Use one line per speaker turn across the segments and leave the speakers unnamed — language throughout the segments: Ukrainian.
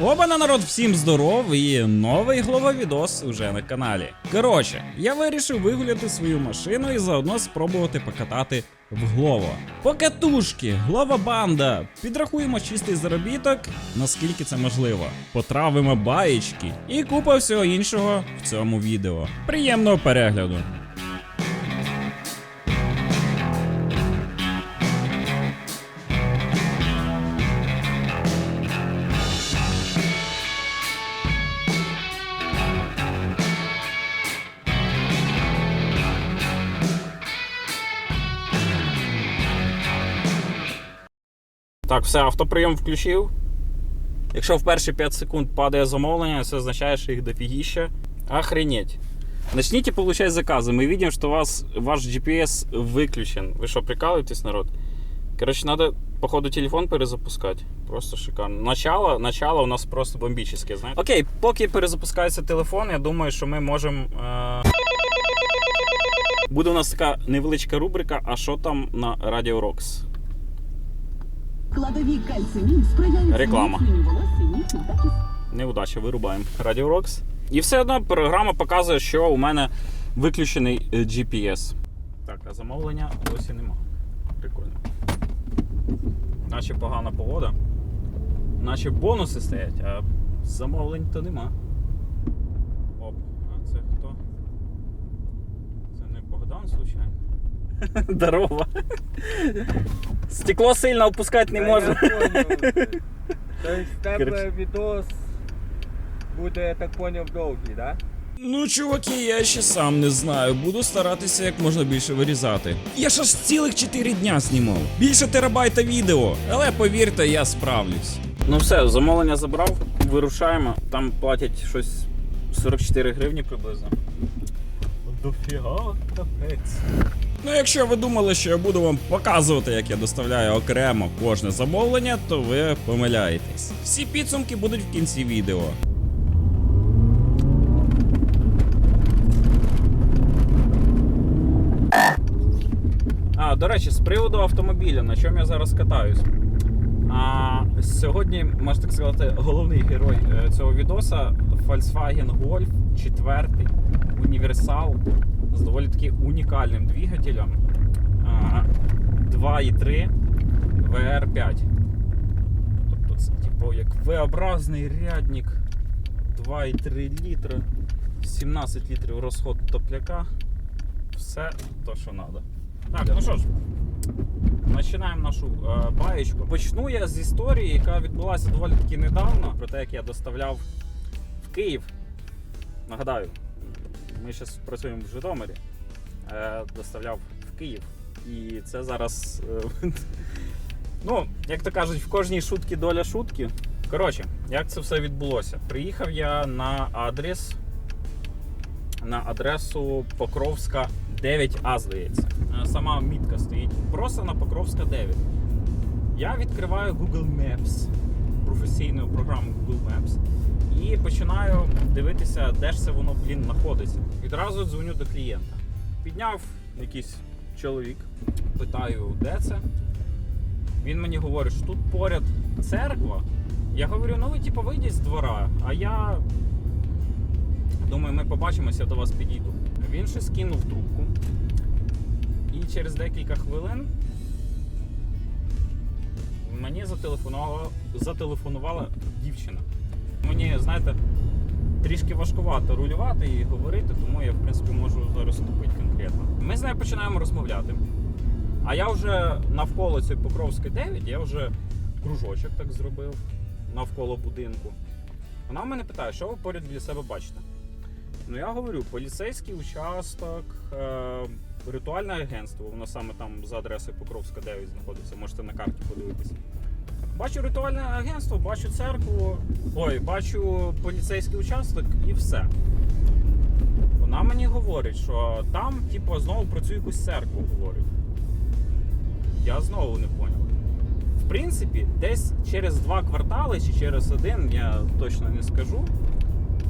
Обана народ, всім здоров і новий главовідос уже на каналі. Коротше, я вирішив вигуляти свою машину і заодно спробувати покатати в Глово. Покатушки, глава банда. Підрахуємо чистий заробіток, наскільки це можливо. Потравимо баєчки і купа всього іншого в цьому відео. Приємного перегляду. Так, все, автоприйом включив. Якщо в перші 5 секунд падає замовлення, це означає, що їх дофігіще. Охренеть. Начните получать заказы. Мы видим, что у вас ваш GPS выключен. Вы что, прикалываетесь, народ? Короче, надо, походу, телефон перезапускать. Просто шикарно. Начало, начало у нас просто бомбическое, знаєте. Окей, поки перезапускається телефон, я думаю, що ми можемо. Е... Буде у нас така невеличка рубрика, а що там на Radio Rocks?
Кладові кальцинін сприяють
Реклама.
зміцненню волосся ніг та кісток.
Неудача, вирубаємо Radio Rocks. І все одно програма показує, що у мене виключений е, GPS. Так, а замовлення досі нема. Прикольно. Наче погана погода. Наче бонуси стоять, а замовлень то нема. Оп, а це хто? Це не Богдан, случайно? Здорово. Стекло сильно опускати не можна.
Тобто в тебе відос буде, я так поняв, довгий, да?
Ну, чуваки, я ще сам не знаю. Буду старатися як можна більше вирізати. Я ж аж цілих 4 дня знімав. Більше терабайта відео. Але повірте, я справлюсь. Ну все, замовлення забрав, вирушаємо. Там платять щось 44 гривні приблизно. Дофіга капець. Ну, якщо ви думали, що я буду вам показувати, як я доставляю окремо кожне замовлення, то ви помиляєтесь. Всі підсумки будуть в кінці відео. А, до речі, з приводу автомобіля, на чому я зараз катаюсь. А, сьогодні, можна так сказати, головний герой е, цього відоса Volkswagen Golf 4 універсал з доволі таки унікальним двигателем 2.3 VR5. Тобто це типу як V-образний рядник 2,3 літра, 17 літрів розход топляка. Все то, що треба. Так, ну що ж, починаємо нашу е, баєчку. Почну я з історії, яка відбулася доволі таки недавно, про те, як я доставляв в Київ. Нагадаю, ми зараз працюємо в Житомирі. Е, доставляв в Київ. І це зараз. е, ну, як то кажуть, в кожній шутці доля шутки. Коротше, як це все відбулося? Приїхав я на адрес. На адресу Покровська 9А, здається. Е, Сама мітка стоїть. Просто на Покровська 9. Я відкриваю Google Maps, професійну програму Google Maps, і починаю дивитися, де ж це воно, блін, знаходиться. Відразу дзвоню до клієнта. Підняв якийсь чоловік, питаю, де це. Він мені говорить, що тут поряд церква. Я говорю, ну ви типу вийдіть з двора, а я думаю, ми побачимося, я до вас підійду. Він ще скинув трубку. І через декілька хвилин мені зателефонувала, зателефонувала дівчина. Мені, знаєте, трішки важкувато рулювати і говорити, тому я, в принципі, можу зараз вступити конкретно. Ми з нею починаємо розмовляти. А я вже навколо цієї Покровської 9, я вже кружочок так зробив навколо будинку. Вона в мене питає, що ви поряд біля себе бачите? Ну я говорю, поліцейський участок, е, ритуальне агентство, воно саме там за адресою Покровська 9 знаходиться, можете на карті подивитися. Бачу ритуальне агентство, бачу церкву, ой, бачу поліцейський участок і все. Вона мені говорить, що там, типу, знову про цю якусь церкву говорить. Я знову не поняв. В принципі, десь через два квартали чи через один, я точно не скажу.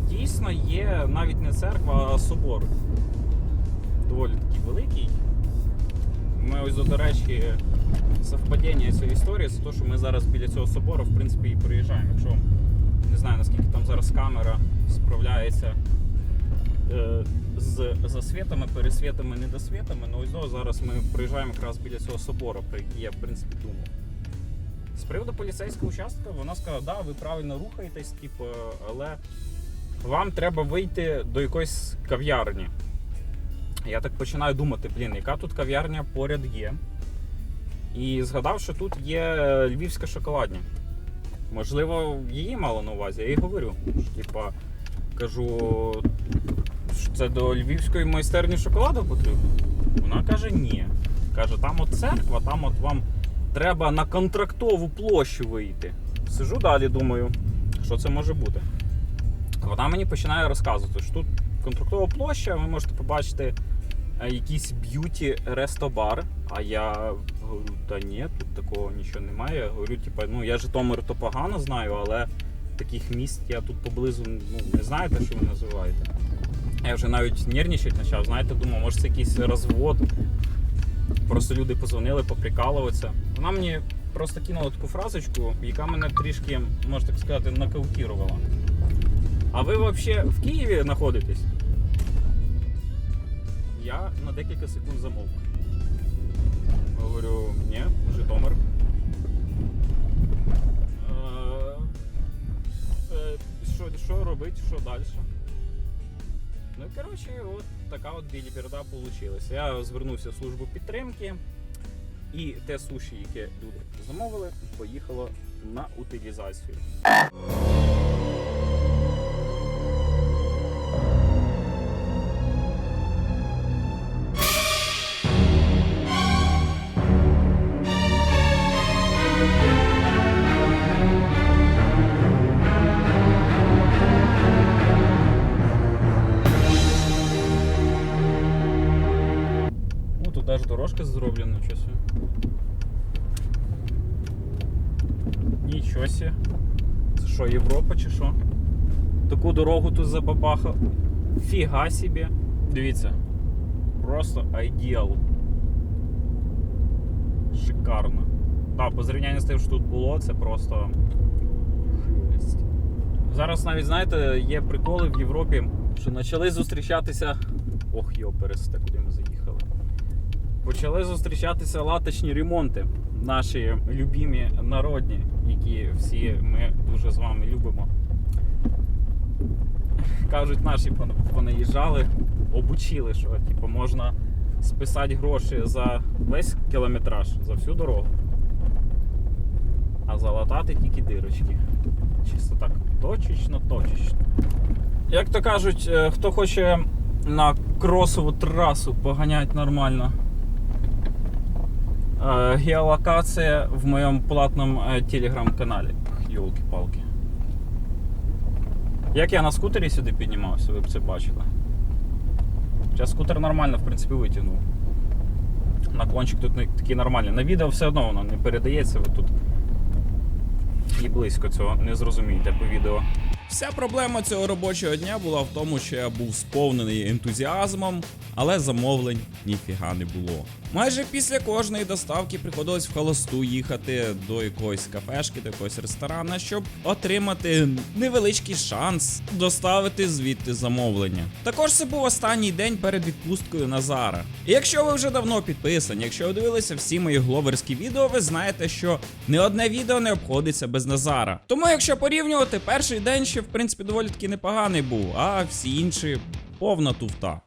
Дійсно є навіть не церква, а собор. Доволі такий великий. Ми ось, до речі, совпадіння цієї історії це те, що ми зараз біля цього собору, в принципі, і проїжджаємо. Якщо не знаю, наскільки там зараз камера справляється е, з засвітами, пересвітами, недосвітами. Ну ось зараз ми проїжджаємо якраз біля цього собору, про який я в принципі думав. З приводу поліцейського участка вона сказала, да, ви правильно рухаєтесь, типу, але вам треба вийти до якоїсь кав'ярні. Я так починаю думати, блін, яка тут кав'ярня поряд є. І згадав, що тут є львівська шоколадня. Можливо, її мало на увазі. Я їй говорю. Типа, кажу, що це до львівської майстерні шоколаду потрібно. Вона каже, ні. Каже, там от церква, там от вам треба на контрактову площу вийти. Сижу далі, думаю, що це може бути. Вона мені починає розказувати, що тут контрактова площа, ви можете побачити якийсь б'юті рестобар. А я говорю, та ні, тут такого нічого немає. Я говорю, типа, ну я Житомир то погано знаю, але таких місць я тут поблизу ну, не знаю, те, що ви називаєте. Я вже навіть нервничати почав, знаєте, думав, може це якийсь розвод. Просто люди позвонили, поприкалуватися. Вона мені просто кинула таку фразочку, яка мене трішки, можна так сказати, нокаутірувала. А ви взагалі в Києві знаходитесь? Я на декілька секунд замовк. Говорю, ні, Житомир. Е, е, Що, що робити, що далі? Ну, коротше, от така от біліберда вийшла. Я звернувся в службу підтримки, і те суші, яке люди замовили, поїхало на утилізацію. Дорожка зроблена, часу. Нічого сі. Це що, Європа чи що? Таку дорогу тут забабахав. Фіга собі. Дивіться. Просто айдіал. Шикарно. Так, по зрівнянню з тим, що тут було, це просто. Зараз навіть, знаєте, є приколи в Європі, що почали зустрічатися. Ох, йо, пересте, куди ми заїхали. Почали зустрічатися латочні ремонти, наші любімі народні, які всі ми дуже з вами любимо. Кажуть, наші понаїжджали, обучили, що типу, можна списати гроші за весь кілометраж, за всю дорогу, а залатати тільки дирочки. Чисто так, точечно, точечно. Як то кажуть, е, хто хоче на кросову трасу поганять нормально. Е, Геолокація в моєму платному е, телеграм-каналі. Йолки-палки. Як я на скутері сюди піднімався, ви б це бачили. Зараз скутер нормально, в принципі, витягнув. Наклончик тут такий нормальний. На відео все одно воно не передається, ви тут і близько цього не зрозумієте по відео.
Вся проблема цього робочого дня була в тому, що я був сповнений ентузіазмом, але замовлень ніфіга не було. Майже після кожної доставки приходилось в холосту їхати до якоїсь кафешки, до якогось ресторана, щоб отримати невеличкий шанс доставити звідти замовлення. Також це був останній день перед відпусткою Назара. І якщо ви вже давно підписані, якщо ви дивилися всі мої гловерські відео, ви знаєте, що не одне відео не обходиться без Назара. Тому, якщо порівнювати, перший день ще в принципі доволі таки непоганий був, а всі інші повна туфта.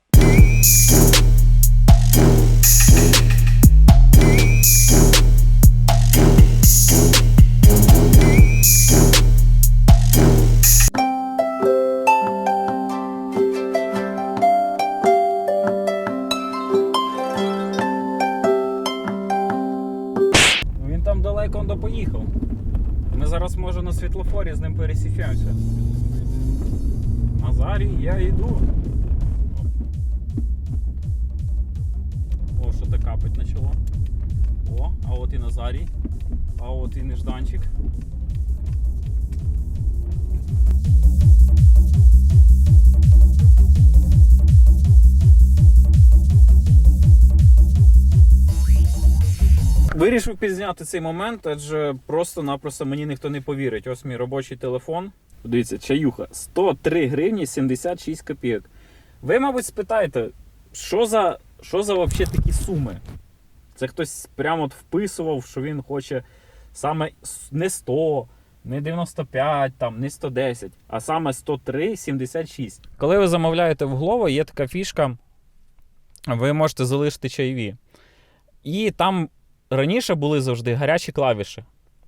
Назарій, я йду. О, що то капать почало. О, а от і Назарій. А от і нежданчик. Вирішив пізняти цей момент, адже просто-напросто мені ніхто не повірить. Ось мій робочий телефон. Дивіться, чаюха 103 гривні 76 копійок. Ви, мабуть, спитаєте, що за, що за вообще такі суми? Це хтось прямо от вписував, що він хоче саме не 100, не 95, там, не 110, а саме 103,76. Коли ви замовляєте в Glovo, є така фішка, ви можете залишити чайові. І там раніше були завжди гарячі клавіші.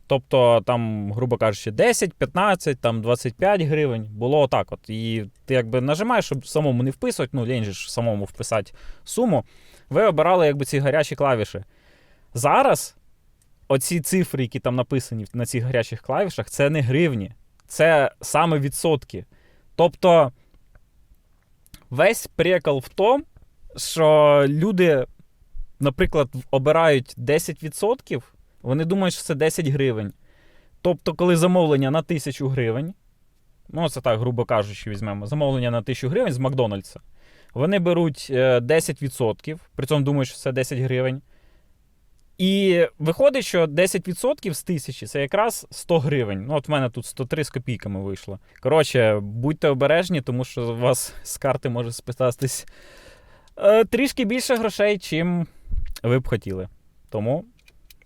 Тобто, там, грубо кажучи, 10, 15, там 25 гривень. Було отак. От. І ти якби нажимаєш, щоб самому не вписувати, ну, лінь же ж самому вписати суму. Ви обирали якби ці гарячі клавіші. Зараз оці цифри, які там написані на цих гарячих клавішах, це не гривні, це саме відсотки. Тобто весь прикол в тому, що люди, наприклад, обирають 10%, вони думають, що це 10 гривень. Тобто, коли замовлення на 1000 гривень, ну це так, грубо кажучи, візьмемо, замовлення на 1000 гривень з Макдональдса, вони беруть е, 10%, при цьому думають, що це 10 гривень. І виходить, що 10% з тисячі це якраз 100 гривень. Ну, от в мене тут 103 з копійками вийшло. Коротше, будьте обережні, тому що у вас з карти може спитатись е, трішки більше грошей, чим ви б хотіли. Тому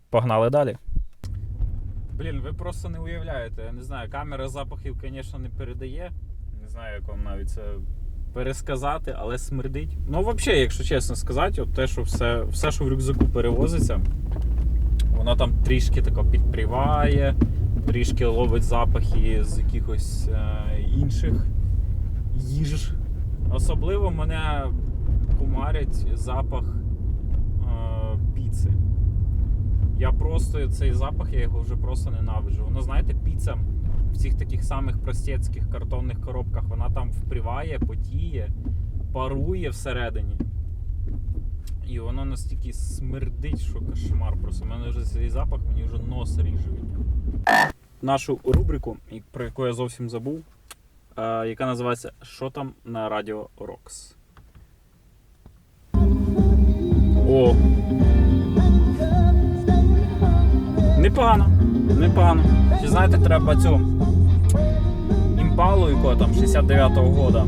погнали далі. Блін, ви просто не уявляєте. Я не знаю, камера запахів, звісно, не передає. Не знаю, як вам навіть це пересказати, але смердить. Ну, взагалі, якщо чесно сказати, от те, що все, все, що в рюкзаку перевозиться, воно там трішки тако підпріває, трішки ловить запахи з якихось е, інших їж. Особливо мене кумарить запах е, піци. Я просто цей запах, я його вже просто ненавиджу. Воно, знаєте, піца в цих таких самих простецьких картонних коробках, вона там впріває, потіє, парує всередині. І воно настільки смердить, що кошмар. Просто У мене вже цей запах, мені вже нос ріже. Нашу рубрику, про яку я зовсім забув, е, яка називається Що там на Радіо Рокс. О! Непогано, непогано. Чи знаєте, треба цю імпалу, якого там 69-го года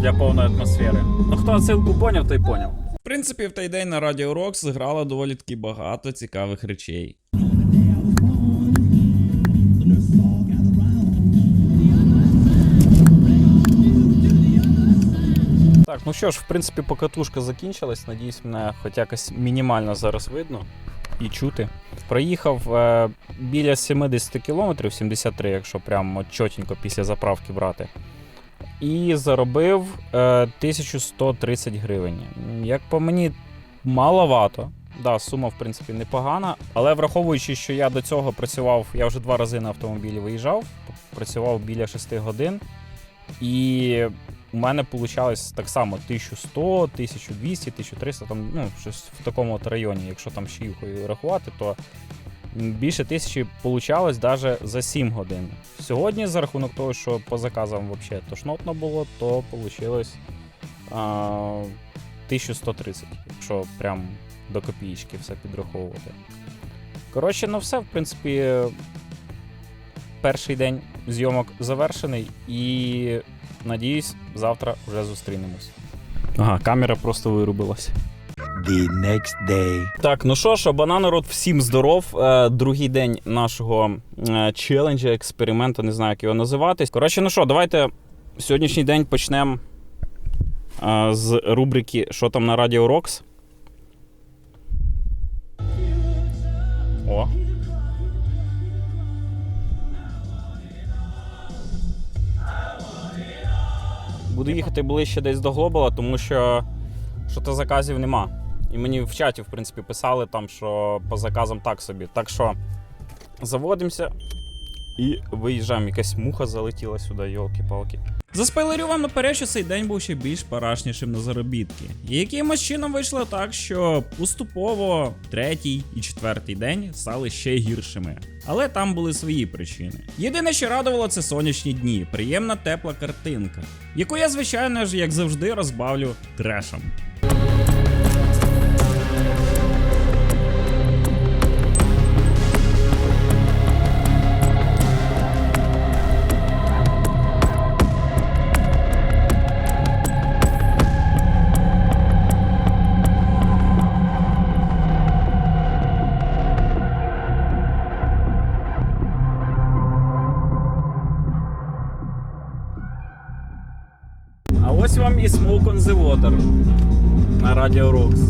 для повної атмосфери. Ну хто отсилку поняв, той поняв.
В принципі, в той день на Радіо Рокс зграло доволі таки багато цікавих речей.
Так, ну що ж, в принципі, покатушка закінчилась. Надіюсь, мене хоч якось мінімально зараз видно і чути. Проїхав е, біля 70 кілометрів, 73, якщо прямо от чотенько після заправки брати. І заробив е, 1130 гривень. Як по мені, маловато. Да, сума, в принципі, непогана. Але враховуючи, що я до цього працював, я вже два рази на автомобілі виїжджав, працював біля 6 годин. І у мене вийшло так само 1100, 1200, 1300, там, ну, щось в такому от районі. Якщо там ще юхою рахувати, то більше тисячі вийшло навіть за 7 годин. Сьогодні, за рахунок того, що по заказам взагалі тошнотно було, то вийшло а, 1130, якщо прям до копійки все підраховувати. Коротше, ну все, в принципі, перший день зйомок завершений і надіюсь, завтра вже зустрінемось. Ага, камера просто вирубилась.
the next day.
Так, ну що ж, обана народ, всім здоров. Е, другий день нашого е, челенджа, експерименту, не знаю, як його називати. Коротше, ну що, давайте сьогоднішній день почнемо е, з рубрики Що там на Радіо Рокс. О. Буду їхати ближче десь до Глобала, тому що що-то заказів нема. І мені в чаті, в принципі, писали там, що по заказам так собі. Так що заводимося і виїжджаємо. Якась муха залетіла сюди, йолки-палки.
Заспойлерю вам наперед, що цей день був ще більш парашнішим на заробітки. І якимось чином вийшло так, що поступово третій і четвертий день стали ще гіршими. Але там були свої причини. Єдине, що радувало, це сонячні дні, приємна тепла картинка, яку я, звичайно ж, як завжди, розбавлю трешем.
Radio Rocks.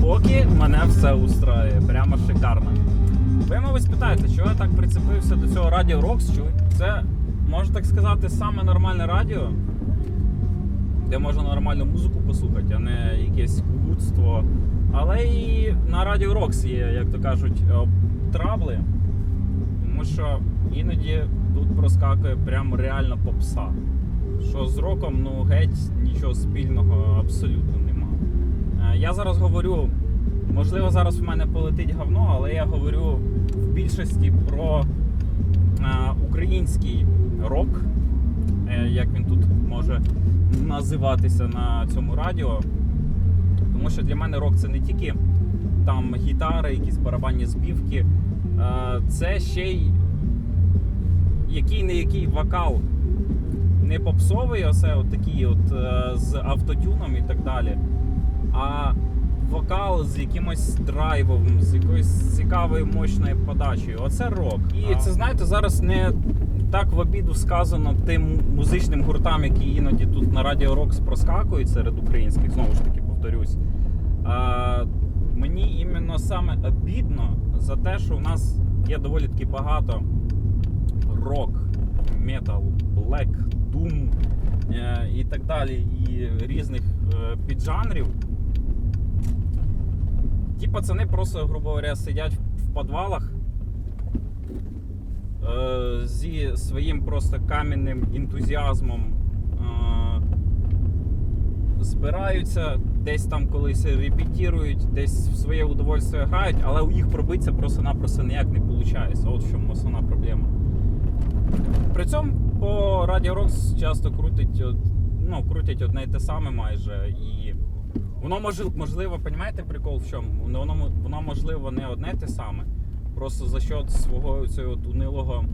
Поки мене все устраює, прямо шикарно. Ви, мабуть, спитаєте, чого я так прицепився до цього Rocks? Чого? Це, можна так сказати, саме нормальне радіо, де можна нормальну музику послухати, а не якесь кугутство. Але і на Radio Rocks є, як то кажуть, е, трабли. Тому що іноді тут проскакує прям реально попса. Що з роком, ну геть нічого спільного абсолютно Я зараз говорю, можливо, зараз в мене полетить говно, але я говорю в більшості про е, український рок, е, як він тут може називатися на цьому радіо. Тому що для мене рок це не тільки там гітари, якісь барабанні збівки, е, це ще й який не який вокал. Не попсовий, оце от такий от з автотюном і так далі. А вокал з якимось драйвом, з якоюсь цікавою мощною подачею. Оце рок. І це знаєте, зараз не так в обіду сказано тим музичним гуртам, які іноді тут на Радіо Рокс проскакують серед українських, знову ж таки, повторюсь. А, мені іменно саме обідно за те, що у нас є доволі таки багато рок, метал, блек, дум е, і так далі, і різних е, піджанрів. Ті пацани просто, грубо говоря, сидять в підвалах е, зі своїм просто кам'яним ентузіазмом. Е, збираються, десь там колись репетірують, десь в своє удовольствие грають, але у їх пробитися просто-напросто ніяк не виходить. От в чому основна проблема. При цьому по Radio Rocks часто крутить, ну, крутять одне й те саме майже. І воно можливо, розумієте прикол в чому? Воно, воно, можливо не одне те саме. Просто за счет свого цього унилого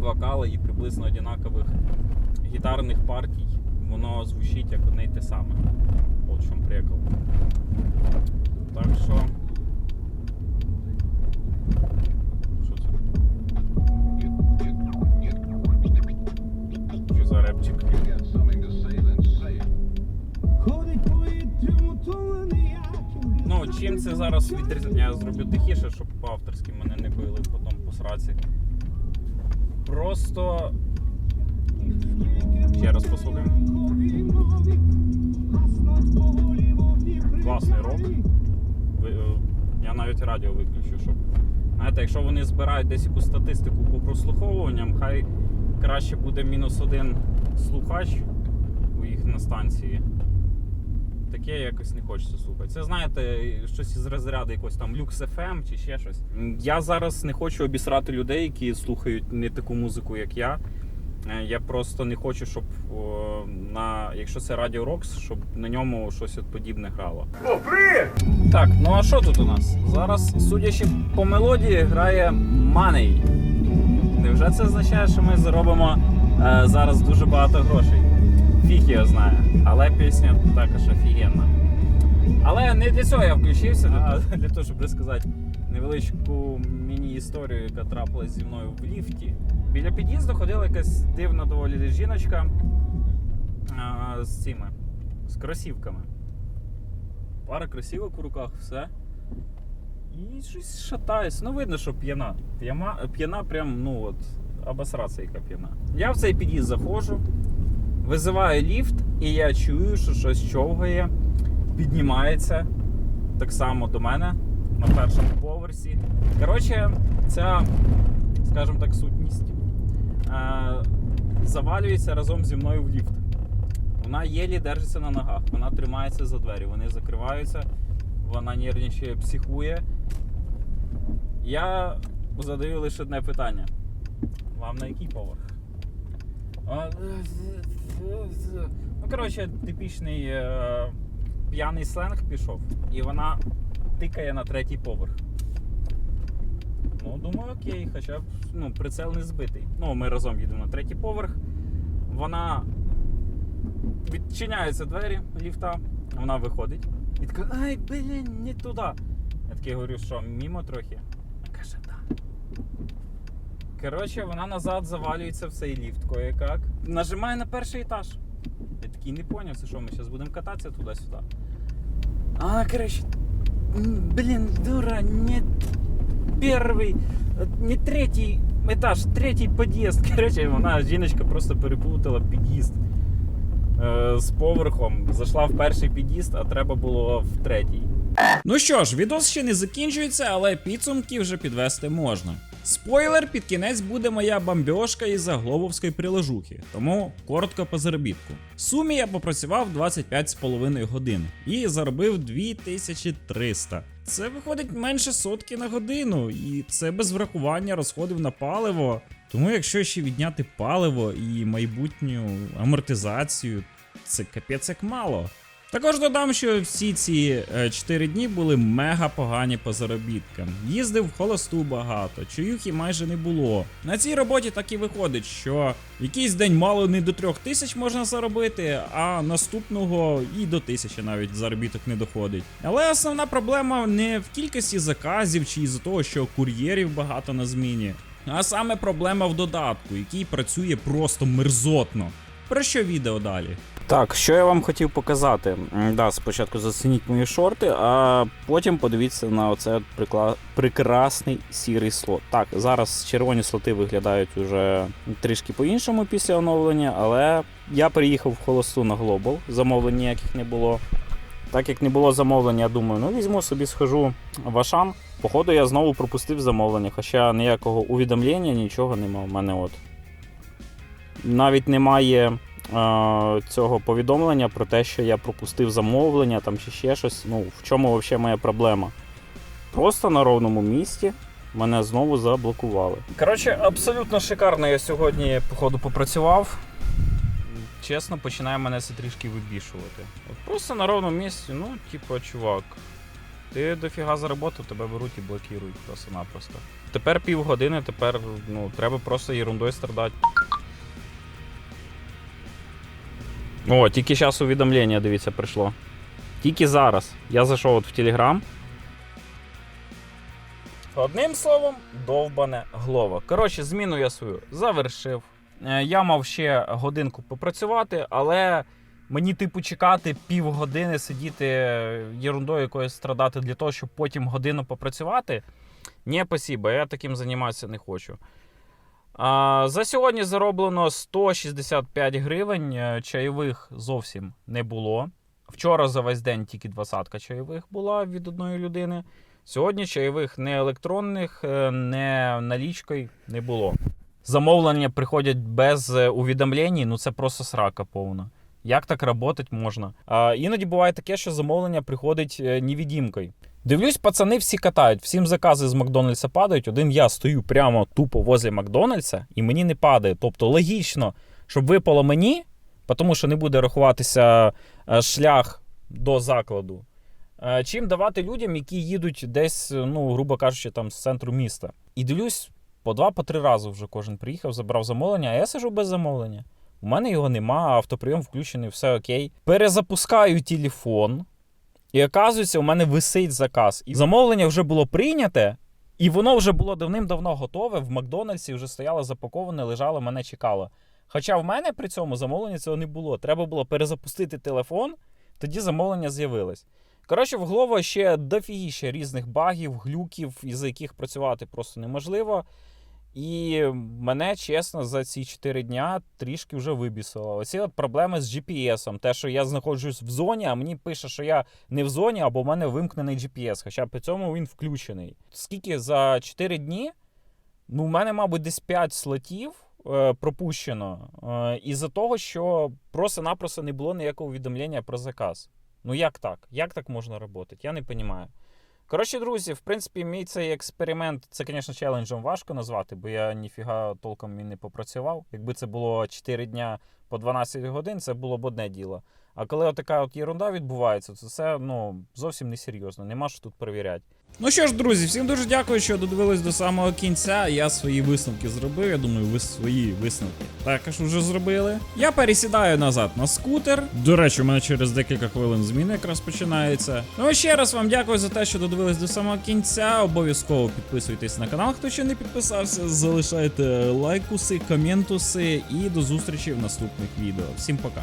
вокала і приблизно однакових гітарних партій, воно звучить як одне й те саме. От в чому прикол. Так що. Що це? Що за репчик? Чим це зараз відрізняє? Я зроблю тихіше, щоб по-авторськи мене не били потім по сраці. Просто. Ще раз послухаємо. Класний рок. Е, Я навіть радіо виключу, щоб. Знаєте, якщо вони збирають десь якусь статистику по прослуховуванням, хай краще буде мінус один слухач у їх на станції. Таке якось не хочеться слухати. Це знаєте, щось із розряду якось там Lux FM чи ще щось. Я зараз не хочу обісрати людей, які слухають не таку музику, як я. Е, Я просто не хочу, щоб о, на якщо це Radio Rocks, щоб на ньому щось от подібне грало. Так, ну а що тут у нас? Зараз, судячи по мелодії, грає Money. Невже це означає, що ми заробимо е, зараз дуже багато грошей? Фіг його знає. Але пісня також офігенна. Але не для цього я включився, а для того, щоб розказати невеличку міні-історію, яка трапилась зі мною в ліфті. Біля під'їзду ходила якась дивна доволі жіночка а, з цими, з кросівками. Пара кросівок у руках, все. І щось шатається. Ну, видно, що п'яна. П'яна, прям, ну от, обосратися, яка п'яна. Я в цей під'їзд заходжу, визиваю ліфт, і я чую, що щось човгає, піднімається так само до мене на першому поверсі. Коротше, ця, скажімо так, сутність е, завалюється разом зі мною в ліфт. Вона єлі держиться на ногах, вона тримається за двері, вони закриваються, вона нервничає, психує. Я задаю лише одне питання. Вам на який поверх? Ну, коротше, типічний е, п'яний сленг пішов, і вона тикає на третій поверх. Ну, думаю, окей, хоча б ну, прицел не збитий. Ну, ми разом їдемо на третій поверх. Вона відчиняються двері ліфта, вона виходить і така, ай, блін, не туди. Я такий говорю, що мімо трохи. Коротше, вона назад завалюється в цей ліфт кое-як. Нажимає на перший етаж. Я такий не поняв, це що, ми зараз будемо кататися туди-сюди. А, коротше, блін, дура, не перший, не третій етаж, третій під'їзд. Коротше, вона жіночка просто переплутала під'їзд е, з поверхом. Зайшла в перший під'їзд, а треба було в третій.
Ну що ж, відос ще не закінчується, але підсумки вже підвести можна. Спойлер, під кінець буде моя бомбьошка із заглобовської приложухи, тому коротко по заробітку. В сумі я попрацював 25,5 годин і заробив 2300. Це виходить менше сотки на годину, і це без врахування розходів на паливо. Тому якщо ще відняти паливо і майбутню амортизацію, це капець як мало. Також додам, що всі ці 4 дні були мега погані по заробіткам. Їздив в холосту багато, чаюхи майже не було. На цій роботі так і виходить, що якийсь день мало не до 3 тисяч можна заробити, а наступного і до тисячі навіть заробіток не доходить. Але основна проблема не в кількості заказів чи із-за того, що кур'єрів багато на зміні, а саме проблема в додатку, який працює просто мерзотно. Про що відео далі?
Так, що я вам хотів показати? Да, спочатку зацініть мої шорти, а потім подивіться на оце прикла... прекрасний сірий слот. Так, зараз червоні слоти виглядають уже трішки по-іншому після оновлення, але я приїхав в холосту на Global, замовлень ніяких не було. Так як не було замовлення, я думаю, ну візьму собі схожу в Ашан. Походу, я знову пропустив замовлення, хоча ніякого увідомлення, нічого нема. У мене от. Навіть немає цього повідомлення про те, що я пропустив замовлення там чи ще щось. Ну, в чому взагалі моя проблема? Просто на ровному місці мене знову заблокували. Коротше, абсолютно шикарно я сьогодні, походу, попрацював. Чесно, починає мене це трішки вибішувати. От просто на ровному місці, ну, типу, чувак, ти дофіга заработав, тебе беруть і блокують просто-напросто. Тепер півгодини, тепер ну, треба просто ерундою страдати. О, тільки зараз увідомлення, дивіться, прийшло. Тільки зараз. Я зайшов от в Телеграм. Одним словом, довбане глова. Коротше, зміну я свою завершив. Е, Я мав ще годинку попрацювати, але мені, типу, чекати півгодини сидіти єрундою якоюсь страдати для того, щоб потім годину попрацювати. Ні, спасибо, я таким займатися не хочу. За сьогодні зароблено 165 гривень. е, Чайових зовсім не було. Вчора за весь день тільки двадцятка чайових була від одної людини. Сьогодні чайових не електронних, е, не налічкою не було. Замовлення приходять без е, увідомлень, ну це просто срака повна. Як так працювати можна? А, іноді буває таке, що замовлення приходить невідімкою. Дивлюсь, пацани всі катають, всім закази з Макдональдса падають. Один я стою прямо тупо возле Макдональдса, і мені не падає. Тобто логічно, щоб випало мені, тому що не буде рахуватися е, шлях до закладу. Е, Чим давати людям, які їдуть десь, ну, грубо кажучи, там з центру міста. І дивлюсь, по два, по три рази вже кожен приїхав, забрав замовлення, а я сижу без замовлення. У мене його нема, автоприйом включений, все окей. Перезапускаю телефон, і оказується, у мене висить заказ. І замовлення вже було прийняте, і воно вже було давним-давно готове. В Макдональдсі вже стояло запаковане, лежало, мене чекало. Хоча в мене при цьому замовлення цього не було. Треба було перезапустити телефон, тоді замовлення з'явилось. Коротше, в Glovo ще дофігіще різних багів, глюків, із яких працювати просто неможливо. І мене, чесно, за ці 4 дня трішки вже вибісило. Оці от проблеми з GPS. Те, що я знаходжусь в зоні, а мені пише, що я не в зоні, або в мене вимкнений GPS, хоча при цьому він включений. Скільки за 4 дні? Ну, в мене, мабуть, десь 5 слотів е, пропущено. Е, із-за того, що просто-напросто не було ніякого повідомлення про заказ. Ну як так? Як так можна працювати? Я не розумію. Коротше, друзі, в принципі, мій цей експеримент, це, звісно, челенджем важко назвати, бо я ніфіга толком і не попрацював. Якби це було 4 дня по 12 годин, це було б одне діло. А коли отака от єрунда відбувається, то це ну, зовсім не серйозно, нема що тут перевіряти.
Ну що ж, друзі, всім дуже дякую, що додивились до самого кінця. Я свої висновки зробив. Я думаю, ви свої висновки також вже зробили. Я пересідаю назад на скутер. До речі, у мене через декілька хвилин зміни якраз починається. Ну ще раз вам дякую за те, що додивились до самого кінця. Обов'язково підписуйтесь на канал, хто ще не підписався. Залишайте лайкуси, коментуси і до зустрічі в
наступних відео. Всім пока!